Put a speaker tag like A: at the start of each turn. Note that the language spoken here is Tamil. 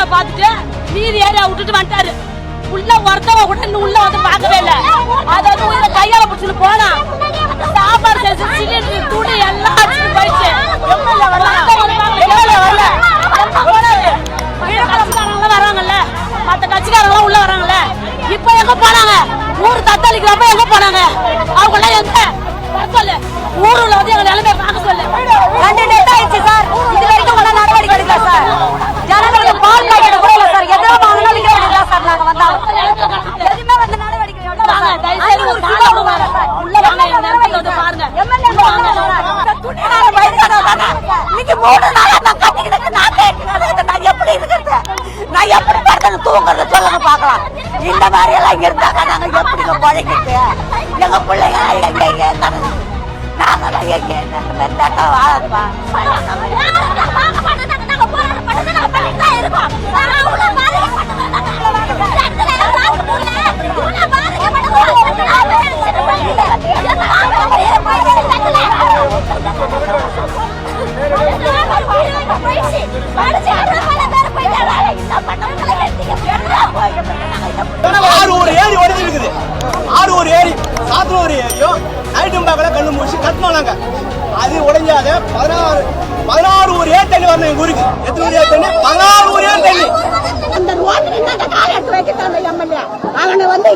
A: ஏரியாவை பார்த்துட்டு மீதி ஏரியா விட்டுட்டு வந்துட்டாரு. உள்ள ஒருத்தவங்க கூட இன்னும் உள்ள வந்து பார்க்கவே இல்லை. வந்து உள்ள கையால பிடிச்சிட்டு போனா சாப்பாடு செஞ்சு சிலிண்டர் துணி எல்லாம் அடிச்சுட்டு போயிடுச்சு. வராங்கல்ல. மற்ற கட்சிக்காரங்களாம் உள்ள வராங்கல்ல. இப்ப எங்க போனாங்க? ஊர் தத்தளிக்கிறப்ப எங்க போனாங்க? அவங்களாம் எங்க?
B: மூணு நாளா நான் கத்திக்கிட்டு நான் கேட்கிறேன். நான் எப்படி இருக்கிறது நான் எப்படி படுத்து தூங்குறது சொல்லுங்க பார்க்கலாம் இந்த மாதிரி எல்லாம் இருந்தாங்க நாங்க எப்படிங்க பழகிட்டு எங்க பிள்ளைங்க எங்க எங்க இருந்தாங்க நாங்களாம் எங்க என்ன வாழப்பா
C: ஆறு ஒரு ஏரி உடஞ்சி இருக்குது ஆறு ஒரு ஏரி சாத்துல ஒரு ஏரியும் நைட்டும் பார்க்கல கண்ணு முடிச்சு கட்டினாங்க அது உடைஞ்சாத பதினாறு பதினாறு ஒரு ஏர் தண்ணி வரணும் எத்தனை ஒரு பதினாறு ஒரு அந்த ரோட்டில் வந்து